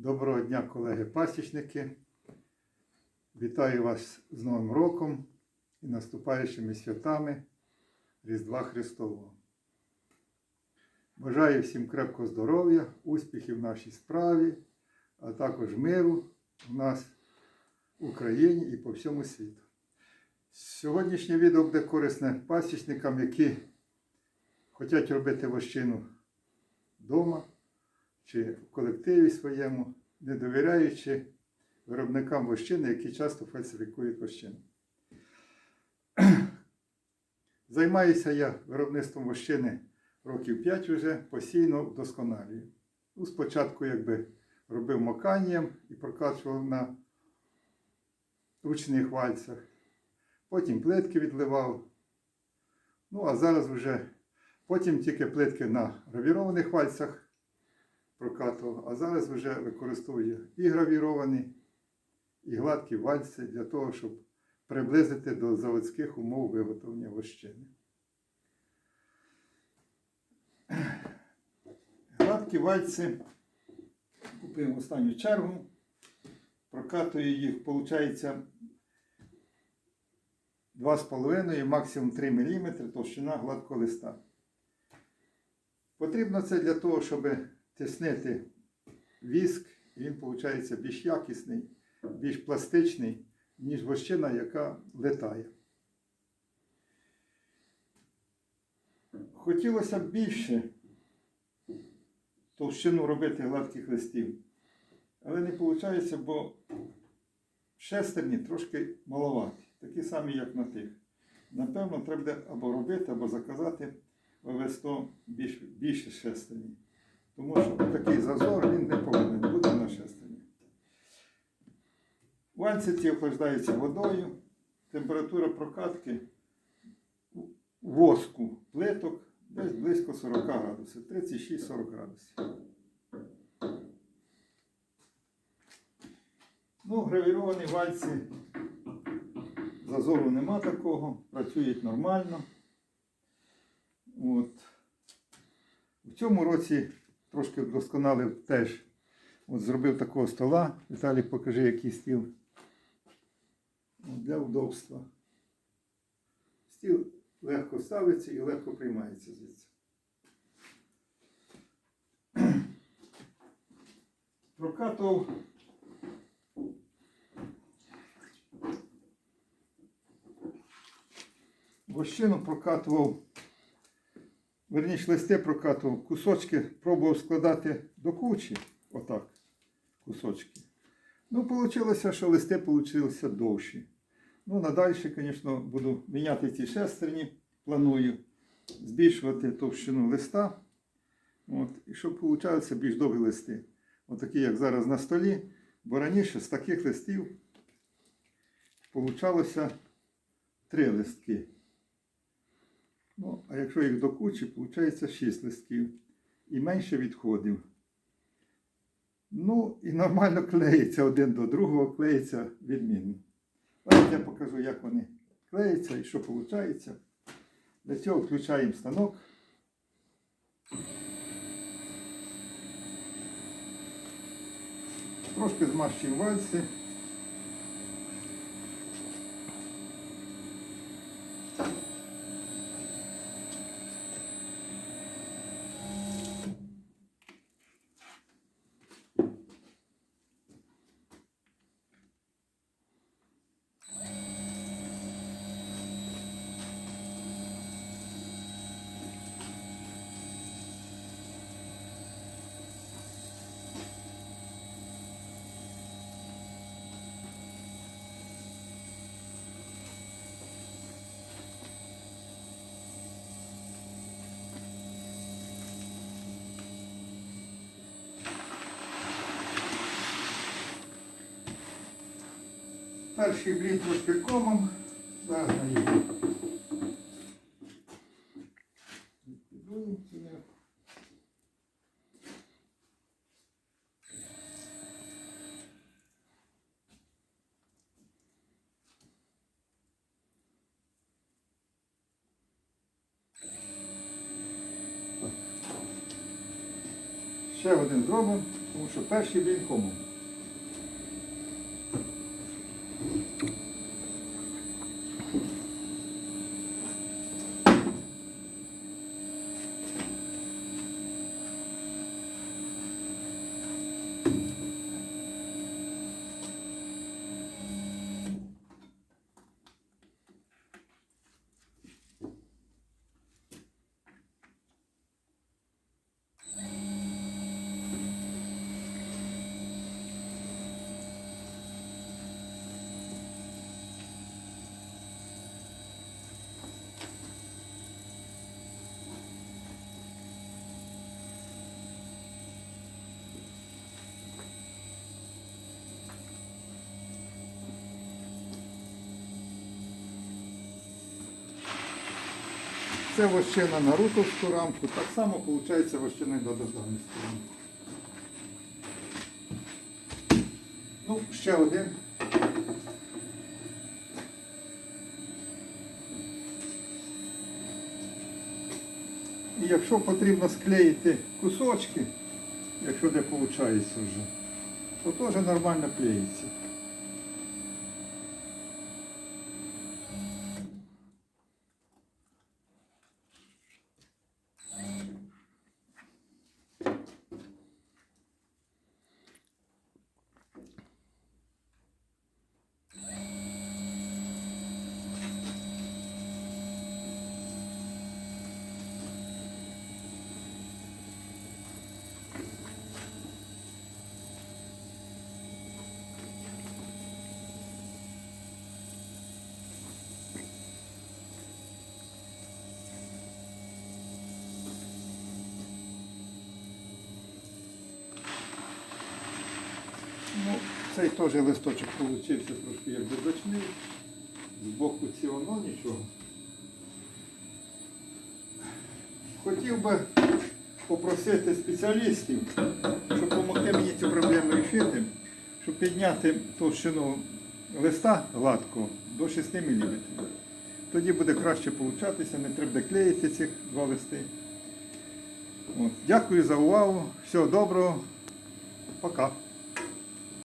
Доброго дня, колеги-пасічники. Вітаю вас з Новим роком і наступаючими святами Різдва Христового. Бажаю всім крепкого здоров'я, успіхів в нашій справі, а також миру в нас в Україні і по всьому світу. Сьогоднішнє відео буде корисне пасічникам, які хочуть робити вощину вдома чи в колективі своєму, не довіряючи виробникам вощини, які часто фальсифікують вощину. Займаюся я виробництвом вощини років 5 вже, постійно вдосконалюю. Ну, спочатку якби робив маканням і прокачував на ручних вальцях. Потім плитки відливав. Ну, а зараз вже потім тільки плитки на гравірованих вальцях прокатував, а зараз вже використовую і гравіровані, і гладкі вальці для того, щоб приблизити до заводських умов виготовлення вощини. Гладкі вальці купив останню чергу, прокатую їх, виходить, 2,5, максимум 3 мм товщина гладкого листа. Потрібно це для того, щоб тиснити віск, він виходить більш якісний, більш пластичний, ніж вощина, яка летає. Хотілося б більше товщину робити гладких листів, але не виходить, бо шестерні трошки маловаті, такі самі, як на тих. Напевно, треба або робити, або заказати ВВ100 більше шестерні. Тому що такий зазор він не повинен бути на шестерні. Вальці ці охлаждаються водою. Температура прокатки воску плиток десь близько 40 градусів, 36-40 градусів. Ну, гравіровані вальці, зазору нема такого, працюють нормально. От. В цьому році трошки вдосконалив теж. От зробив такого стола. Віталій, покажи, який стіл. От Для удобства. Стіл легко ставиться і легко приймається звідси. Прокатував вощину прокатував, верніше листи прокатував, кусочки пробував складати до кучі, отак, кусочки. Ну, вийшло, що листи вийшли довші. Ну, надалі, звісно, буду міняти ці шестерні, планую збільшувати товщину листа. От, І щоб вийшло більш довгі листи. Отакі, як зараз на столі. Бо раніше з таких листів получалося три листки. Ну, а якщо їх до кучі, виходить 6 листків. І менше відходів. Ну, і нормально клеїться один до другого, клеїться відмінно. Ось я покажу, як вони клеяться і що виходить. Для цього включаємо станок. Трошки змащуємо вальці. Перший блін трошки комом. Зараз їх. Ще один зробимо. Тому що перший він кому? Це вощина на рутовську рамку. Так само виходить вощина й до додавницьку рамку. Ну, ще один. І якщо потрібно склеїти кусочки, якщо де виходить вже, то теж нормально клеїться. Ну, цей теж листочок получився трошки як дозначний. З боку цього нічого. Хотів би попросити спеціалістів, щоб допомогти мені цю проблему рішити, щоб підняти товщину листа гладкого до 6 мм. Тоді буде краще получатися, не треба клеїти ці два листи. От. Дякую за увагу. Всього доброго. Пока.